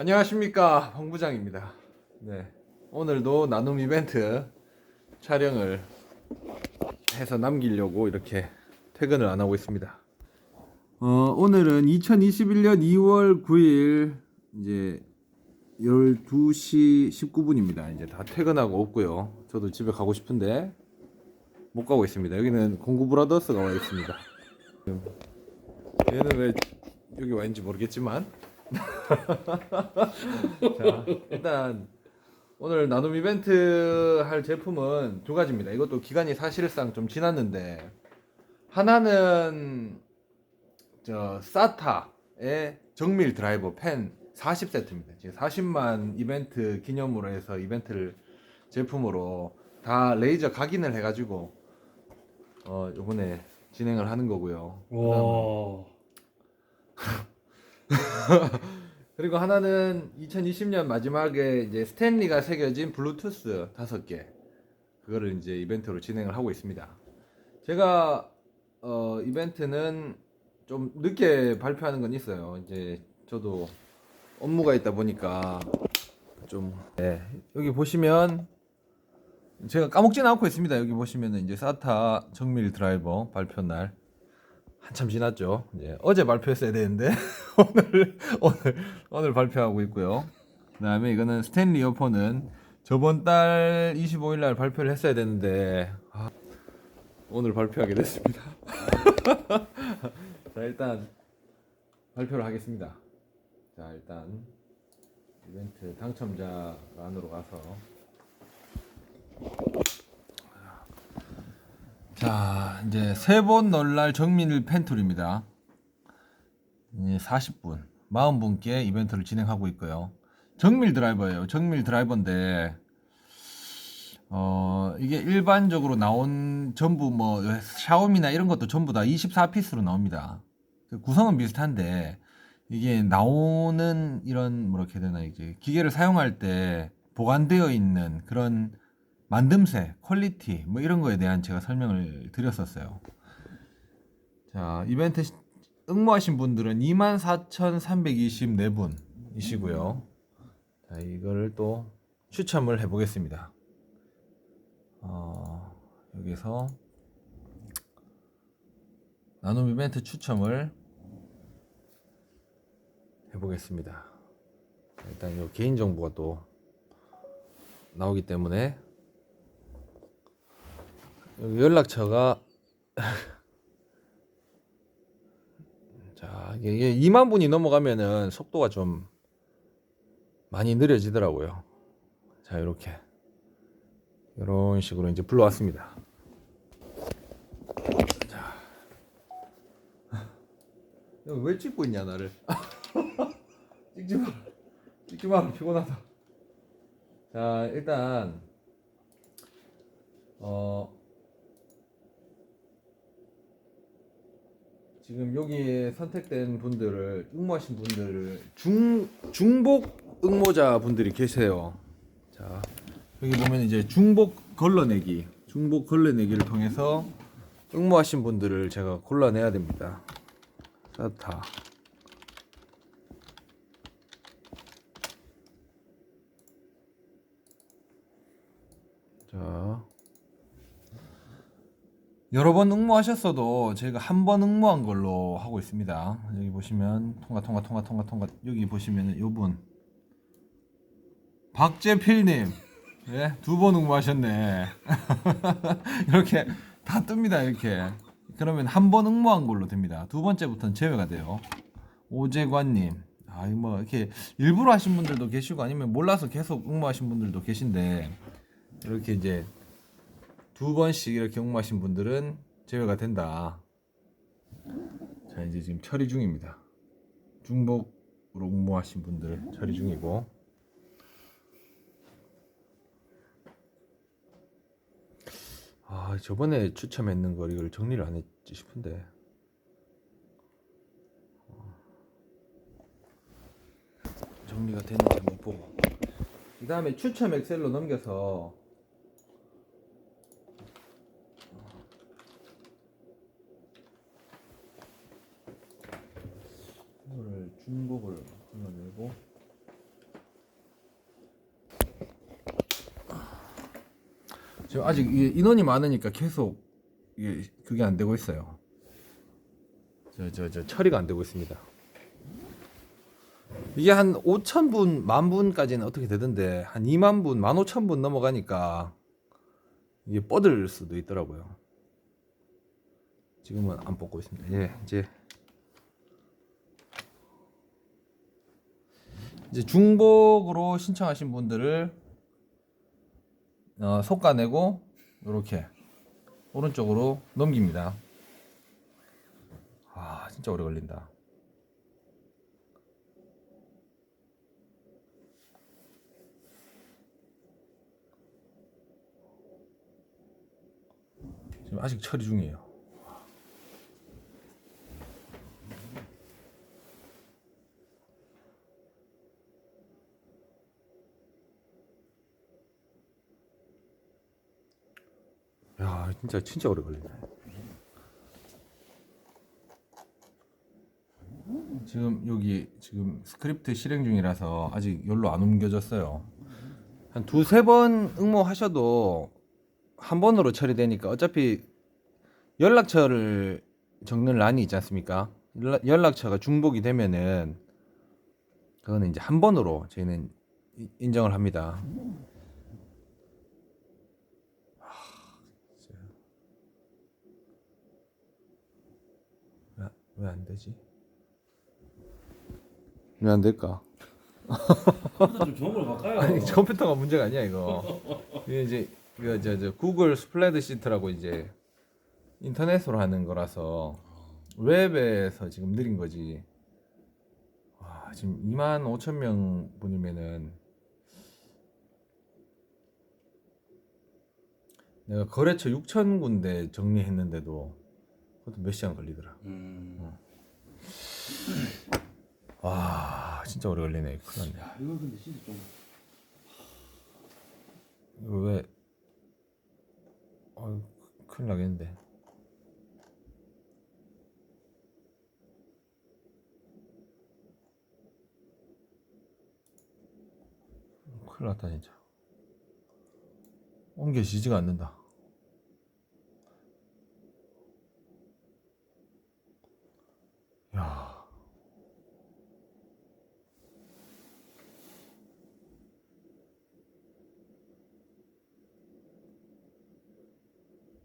안녕하십니까 황 부장입니다. 네 오늘도 나눔 이벤트 촬영을 해서 남기려고 이렇게 퇴근을 안 하고 있습니다. 어, 오늘은 2021년 2월 9일 이제 12시 19분입니다. 이제 다 퇴근하고 없고요. 저도 집에 가고 싶은데 못 가고 있습니다. 여기는 공구 브라더스가 와 있습니다. 얘는 왜 여기 와 있는지 모르겠지만 자, 일단 오늘 나눔 이벤트 할 제품은 두 가지입니다. 이것도 기간이 사실상 좀 지났는데 하나는 저 사타의 정밀 드라이버 펜 40세트입니다. 지금 40만 이벤트 기념으로 해서 이벤트를 제품으로 다 레이저 각인을 해가지고 어 이번에 진행을 하는 거고요. 와. 그리고 하나는 2020년 마지막에 이제 스탠리가 새겨진 블루투스 다섯 개 그거를 이제 이벤트로 진행을 하고 있습니다. 제가 어 이벤트는 좀 늦게 발표하는 건 있어요. 이제 저도 업무가 있다 보니까 좀 네, 여기 보시면 제가 까먹지는 않고 있습니다. 여기 보시면은 이제 사타 정밀 드라이버 발표 날 한참 지났죠. 이제 어제 발표했어야 되는데 오늘 오늘 오늘 발표하고 있고요. 그다음에 이거는 스탠리 이어폰은 저번 달 25일 날 발표를 했어야 되는데 아, 오늘 발표하게 됐습니다. 자 일단 발표를 하겠습니다. 자 일단 이벤트 당첨자 안으로 가서 자 이제 세번 정밀 펜툴입니다. 이제 40분 40분께 이벤트를 진행하고 있고요. 정밀 드라이버예요. 정밀 드라이버인데 어 이게 일반적으로 나온 전부 뭐 샤오미나 이런 것도 전부 다 24피스로 나옵니다. 그 구성은 비슷한데 이게 나오는 이런 뭐렇게 해야 되나 이제 기계를 사용할 때 보관되어 있는 그런 만듦새, 퀄리티 뭐 이런 거에 대한 제가 설명을 드렸었어요. 자 이벤트 시- 응모하신 분들은 24,324분이시고요. 자 이거를 또 추첨을 해 보겠습니다. 어, 여기서 나눔 이벤트 추첨을 해 보겠습니다. 일단 요 개인 정보가 또 나오기 때문에 연락처가 자 이게, 이게 2만 분이 넘어가면은 속도가 좀 많이 느려지더라고요. 자 이렇게 이런 식으로 이제 불러왔습니다. 자, 야, 왜 찍고 있냐 나를? 찍지 마, 찍지 마 피곤하다. 자 일단 어 지금 여기에 선택된 분들을 응모하신 분들을 중 중복 응모자 분들이 계세요. 자 여기 보면 이제 중복 걸러내기, 중복 걸러내기를 통해서 응모하신 분들을 제가 골라내야 됩니다. 사타. 자. 여러 번 응모하셨어도 제가 한 번 응모한 걸로 하고 있습니다. 여기 보시면 통과 통과 통과 통과 통과 여기 보시면은 요분 박재필님 예, 두 번 응모하셨네. 이렇게 다 뜹니다 이렇게. 그러면 한 번 응모한 걸로 됩니다. 두 번째부터는 제외가 돼요. 오재관님, 아이 뭐 이렇게 일부러 하신 분들도 계시고 아니면 몰라서 계속 응모하신 분들도 계신데 이렇게 이제 두 번씩 이렇게 응모하신 분들은 제외가 된다. 자 이제 지금 처리 중입니다. 중복으로 응모하신 분들 처리 중이고. 아 저번에 추첨했는 걸 이걸 정리를 안 했지 싶은데. 어. 정리가 됐는지 한번 보고. 그 다음에 추첨 엑셀로 넘겨서 중국을 불러내고 지금 아직 인원이 많으니까 계속 이게 그게 안 되고 있어요. 저 저 저 처리가 안 되고 있습니다. 이게 한 5천 분, 만 분까지는 어떻게 되던데 한 2만 분, 1만 5천 분 넘어가니까 이게 뻗을 수도 있더라고요. 지금은 안 뽑고 있습니다. 예, 이제 이제 중복으로 신청하신 분들을 어, 솎아내고 이렇게 오른쪽으로 넘깁니다. 아 진짜 오래 걸린다. 지금 아직 처리 중이에요. 야 진짜 진짜 오래 걸리네. 지금 여기 지금 스크립트 실행 중이라서 아직 열로 안 옮겨졌어요. 한 두세 번 응모하셔도 한 번으로 처리되니까 어차피 연락처를 적는 란이 있지 않습니까? 연락- 연락처가 중복이 되면은 그거는 이제 한 번으로 저희는 이- 인정을 합니다. 왜 안 되지? 왜 안 될까? 좀 좋은 걸 바꿔요. 아니 컴퓨터가 문제가 아니야 이거. 이게 이제 이거 저, 저 구글 스플레드시트라고 이제 인터넷으로 하는 거라서 웹에서 지금 느린 거지. 와 지금 2만 5천 명 분이면은 내가 거래처 6천 군데 정리했는데도 그것도 몇 시간 걸리더라. 음. 와 진짜 오래 걸리네. 큰일 났네. 야, 이건 근데 진짜 좀 이거 왜? 어, 큰일 나겠는데. 큰일 났다 진짜. 옮겨지지가 않는다. 야.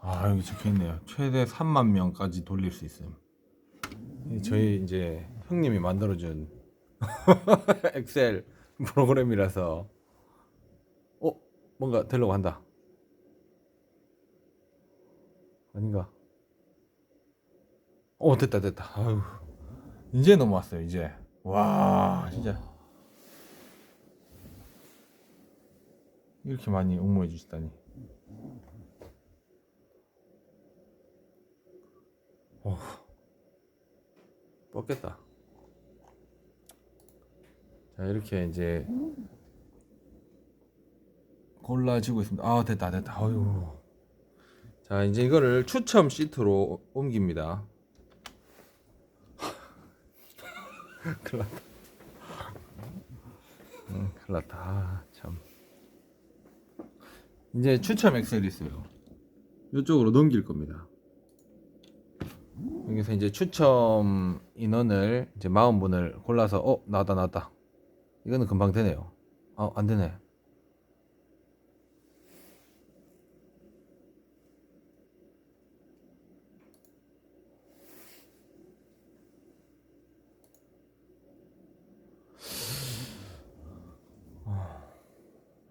아 여기 적혀있네요. 최대 3만 명까지 돌릴 수 있음. 이 저희 이제 형님이 만들어준 엑셀 프로그램이라서. 어 뭔가 되려고 한다. 아닌가? 어 됐다 됐다. 아유 이제 넘어왔어요 이제 와 진짜 이렇게 많이 응모해 주시다니 어, 뻗겠다. 자, 이렇게 이제 골라지고 있습니다. 아, 됐다, 됐다. 아유. 자, 이제 이거를 추첨 시트로 옮깁니다. 큰일 났다. 응, 큰일 났다. 아, 참. 이제 추첨 엑셀이 있어요. 이쪽으로 넘길 겁니다. 여기서 이제 추첨 인원을 이제 40분을 골라서 어 나왔다 나왔다 이거는 금방 되네요 아 안 되네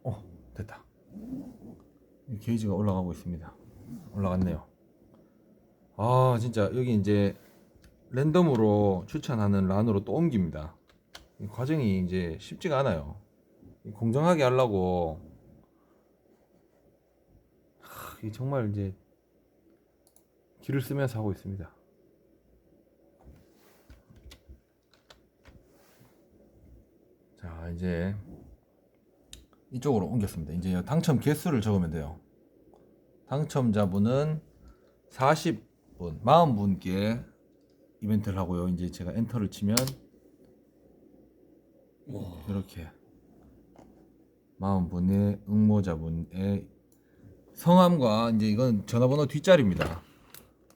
어 됐다 이 게이지가 올라가고 있습니다 올라갔네요 아 진짜 여기 이제 랜덤으로 추천하는 란으로 또 옮깁니다. 이 과정이 이제 쉽지가 않아요. 이 공정하게 하려고 하, 이 정말 이제 기를 쓰면서 하고 있습니다. 자 이제 이쪽으로 옮겼습니다. 이제 당첨 개수를 적으면 돼요. 당첨자분은 40분, 40분께 이벤트를 하고요. 이제 제가 엔터를 치면 와. 이렇게 40분의 응모자분의 성함과 이제 이건 전화번호 뒷자리입니다.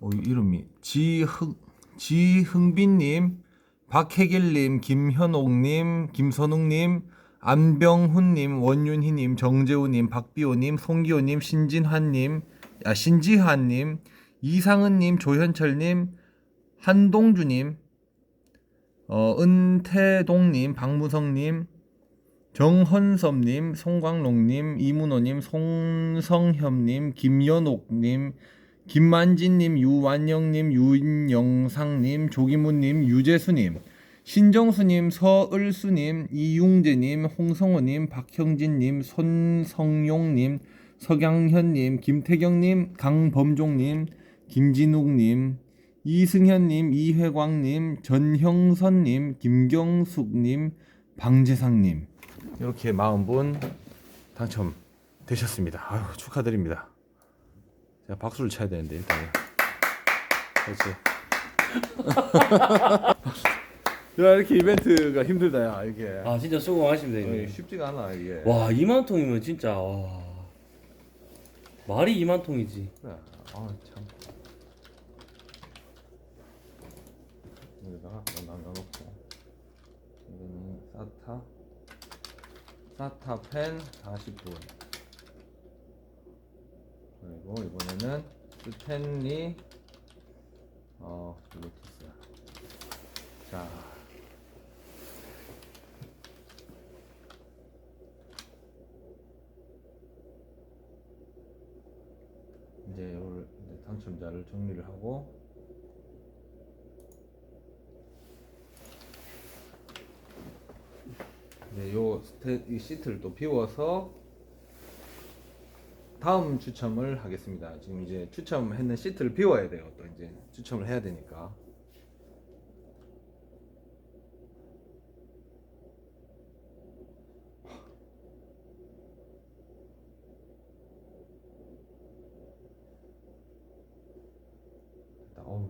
어, 이름이 지흥 지흥빈님, 박혜길님, 김현옥님, 김선웅님, 안병훈님, 원윤희님, 정재우님, 박비호님, 송기호님, 신진환님, 아 신지환님, 이상은님, 조현철님, 한동주님, 어, 은태동님, 박무성님, 정헌섭님, 송광록님, 이문호님, 송성협님, 김연옥님, 김만진님, 유완영님, 유인영상님, 조기문님, 유재수님, 신정수님, 서을수님, 이용재님, 홍성호님, 박형진님, 손성용님, 서강현님, 김태경님, 강범종님, 김진욱님, 이승현님, 이회광님, 전형선님, 김경숙님, 방재상님 이렇게 40분 당첨되셨습니다. 아유, 축하드립니다. 제가 박수를 쳐야 되는데 일단 그렇지. 야 이렇게 이벤트가 힘들다 야 이게 아 진짜 수고 많으십니다 어, 형님. 쉽지가 않아 이게. 와 2만 통이면 진짜 와 말이 2만 통이지. 그래. 아 참. 여기다가 나눠놓고 이거는 사타 사타 펜 40분 그리고 이번에는 스탠리 어 블루투스 자 이제 요를 이제 당첨자를 정리를 하고 이제 요 스테 이 시트를 또 비워서 다음 추첨을 하겠습니다. 지금 이제 추첨했는 시트를 비워야 돼요. 또 이제 추첨을 해야 되니까. 됐다. 어우.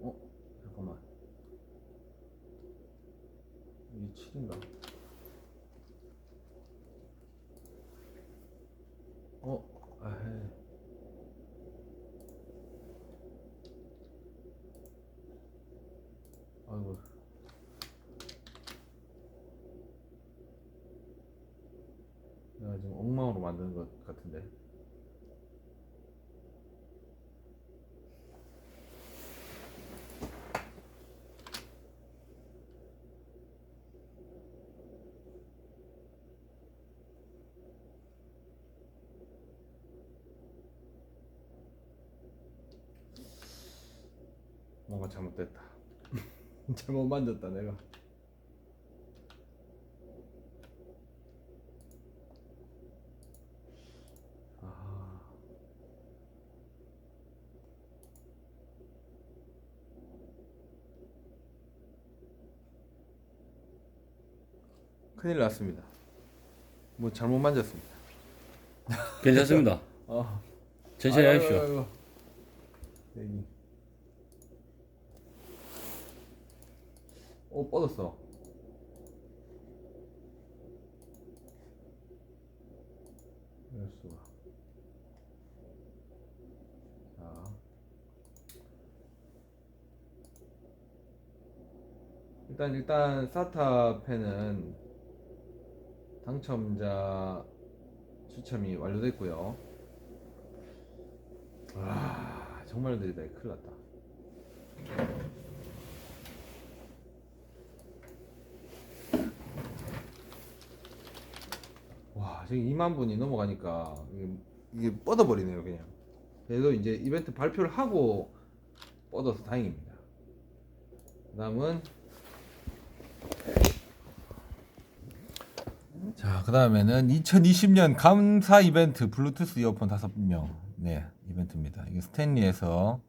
어? 잠깐만. 이게 7인가? 어? 아헤. 아이고. 내가 지금 엉망으로 만드는 것 같은데. 뭔가 잘못됐다. 잘못 만졌다 내가. 아. 큰일 났습니다. 뭐 잘못 만졌습니다. 괜찮습니다. 아. 천천히 아이고, 하십시오. 아이고. 여기. 오 뻗었어. 이럴 수가. 자. 일단 일단 사타 펜은 당첨자 추첨이 완료됐고요. 아 정말 느리다 큰일 났다 와 지금 2만 분이 넘어가니까 이게, 뻗어버리네요 그냥 그래도 이제 이벤트 발표를 하고 뻗어서 다행입니다 그 다음은 자, 그 다음에는 2020년 감사 이벤트 블루투스 이어폰 5명. 네, 이벤트입니다. 이게 스탠리에서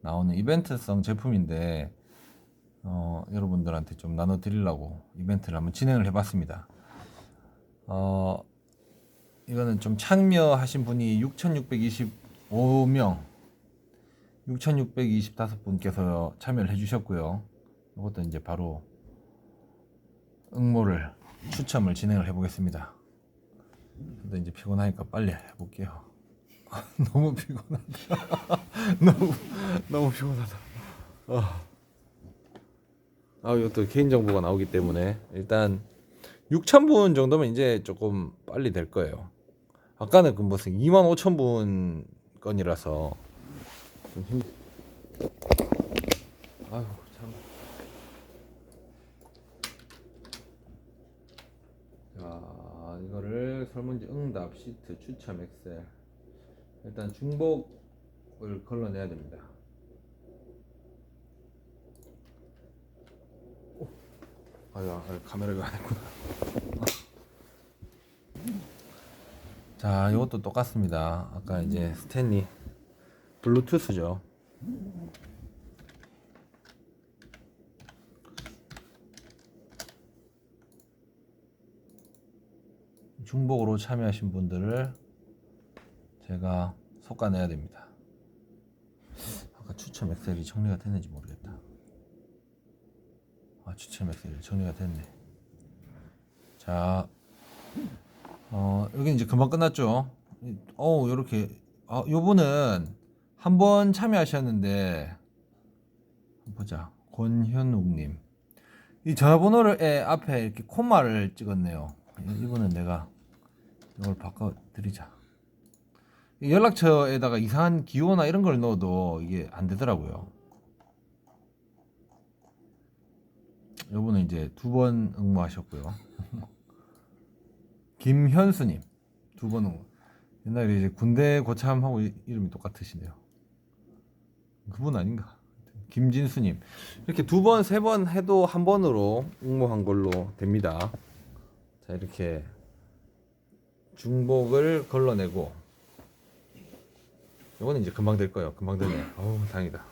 나오는 이벤트성 제품인데, 어, 여러분들한테 좀 나눠드리려고 이벤트를 한번 진행을 해봤습니다. 어, 이거는 좀 참여하신 분이 6,625명, 6,625분께서 참여를 해주셨고요. 이것도 이제 바로 응모를 추첨을 진행을 해보겠습니다. 근데 이제 피곤하니까 빨리 해볼게요. 너무 피곤하다. 너무 너무 피곤하다. 아, 아 이것도 개인 정보가 나오기 때문에 일단 6천 분 정도면 이제 조금 빨리 될 거예요. 아까는 그 무슨 2만 5천 분 건이라서 좀 힘. 아유 참. 자 이거를 설문지 응답 시트 추첨 엑셀 일단 중복을 걸러내야 됩니다. 오. 아유 아, 카메라가 안 했구나. 자 이것도 똑같습니다. 아까 이제 스탠리 블루투스죠. 중복으로 참여하신 분들을 제가 속아내야 됩니다. 아까 추첨 엑셀이 정리가 됐는지 모르겠다. 아 추첨 엑셀이 정리가 됐네. 자, 어 여기 이제 금방 끝났죠. 어 이렇게 아 요분은 한 번 참여하셨는데 보자 권현욱님 이 전화번호를 에, 앞에 이렇게 콤마를 찍었네요. 이분은 내가 이걸 바꿔 드리자. 연락처에다가 이상한 기호나 이런 걸 넣어도 이게 안 되더라고요. 요분은 이제 두 번 응모하셨고요. 김현수님 두번 응모. 옛날에 이제 군대 고참하고 이- 이름이 똑같으시네요. 그분 아닌가? 김진수님 이렇게 두 번, 세 번 해도 한 번으로 응모한 걸로 됩니다. 자 이렇게 중복을 걸러내고 이거는 이제 금방 될 거예요. 금방 되네. 어우 다행이다.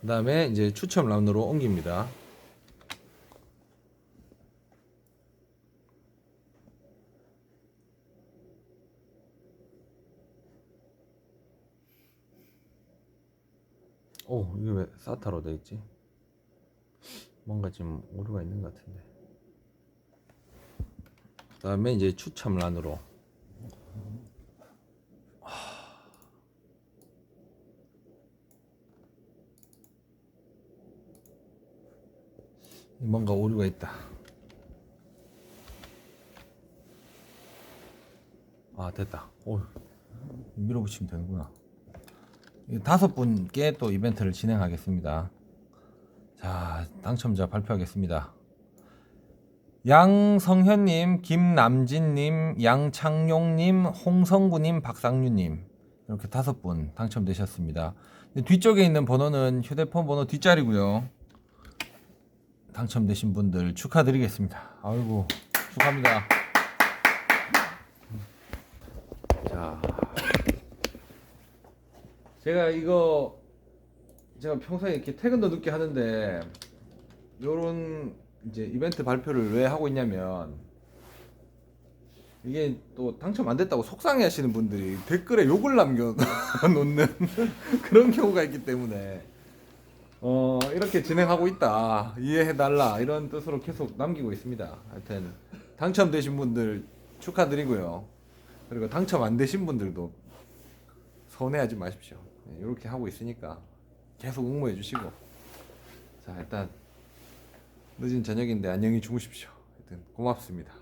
그 다음에 이제 추첨 라운드로 옮깁니다. 오 이게 왜 사타로 돼 있지? 뭔가 지금 오류가 있는 것 같은데. 그 다음에 이제 추첨란으로 뭔가 오류가 있다. 아 됐다. 오 밀어붙이면 되는구나. 이 다섯 분께 또 이벤트를 진행하겠습니다. 자 당첨자 발표하겠습니다. 양성현님, 김남진님, 양창용님, 홍성구님, 박상윤님 이렇게 다섯 분 당첨되셨습니다. 뒤쪽에 있는 번호는 휴대폰 번호 뒷자리고요. 당첨되신 분들 축하드리겠습니다. 아이고 축하합니다. 자, 제가 이거 제가 평소에 이렇게 퇴근도 늦게 하는데 요런 이제 이벤트 발표를 왜 하고 있냐면 이게 또 당첨 안 됐다고 속상해 하시는 분들이 댓글에 욕을 남겨 놓는 그런 경우가 있기 때문에 어 이렇게 진행하고 있다 이해해 달라 이런 뜻으로 계속 남기고 있습니다. 하여튼 당첨되신 분들 축하드리고요. 그리고 당첨 안 되신 분들도 서운해하지 마십시오 이렇게 하고 있으니까 계속 응모해 주시고 자 일단 늦은 저녁인데 안녕히 주무십시오. 하여튼 고맙습니다.